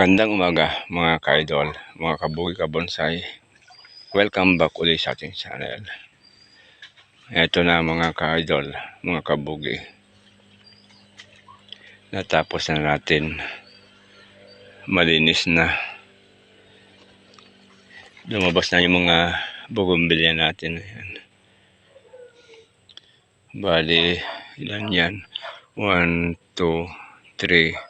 Magandang umaga mga ka-idol, mga kabugi kabonsay. Welcome back ulit sa ating channel. Ito na mga ka-idol, mga kabugi. Natapos na natin. Malinis na. Lumabas na yung mga bugumbilya natin. Ayan. Bali, ilan yan? 1, 2, 3,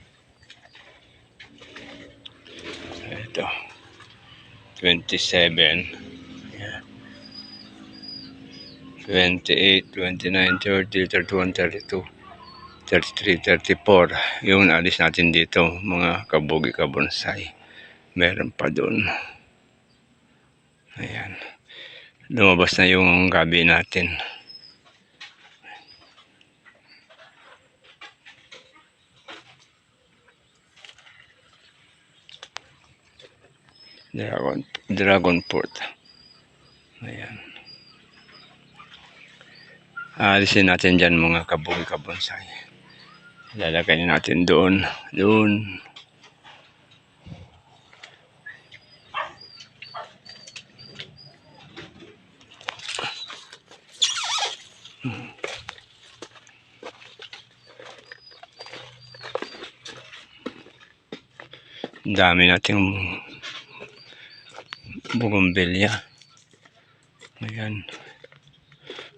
Ito. 27. Yan. 28, 29, 30, 31, 32, 33, 34. Yung alis natin dito, mga kabugi kabonsay. Meron pa doon. Ayan. Lumabas na yung gabi natin. Dragon, Dragon Port. Ayan. Alisin natin dyan mga kabugi kabonsay. Lalagay natin doon. Doon. Dami nating bugumbilya. Ayan.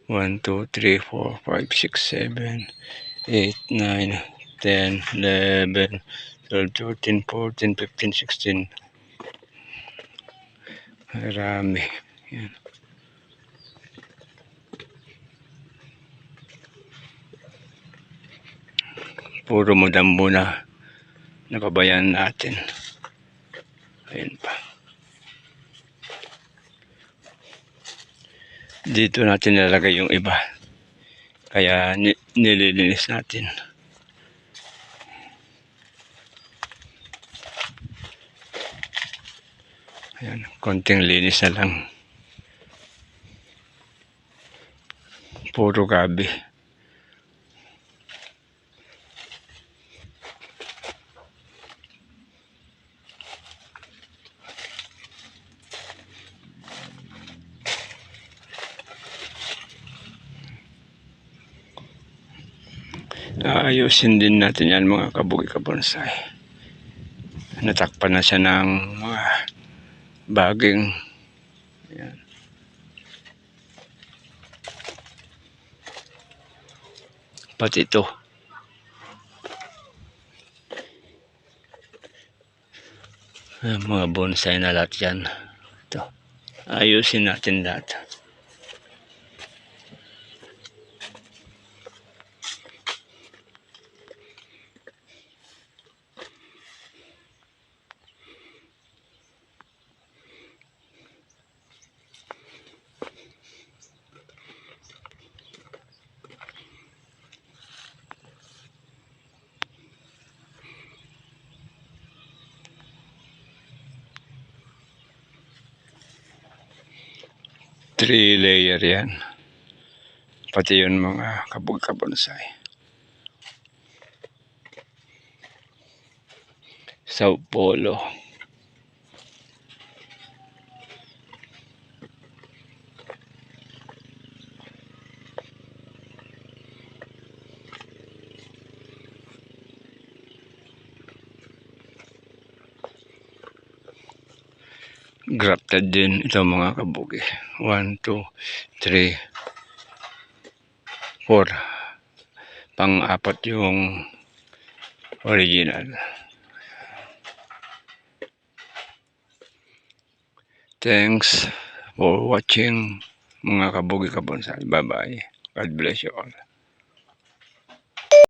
1, 2, 3, 4, 5, 6, 7, 8, 9, 10, 11, 12, 13, 14, 15, 16. Marami. Ayan. Puro mudambo na napabayaan natin. Ayan pa. Dito natin nilalagay yung iba. Kaya ni- nililinis natin. Ayan, konting linis na lang. Puro gabi. Aayusin din natin yan mga kabugi kabonsay. Natakpan na siya ng mga baging. Ayan. Pati ito. Mga bonsai na lahat yan. Ito. Ayusin natin lahat. Three layer yan. Pati yun mga kabog kabonsay. Sao grafted din. Ito mga kabugi. 1, 2, 3 4 pang-apat yung original. Thanks for watching mga kabugi kabonsay bye bye God bless you all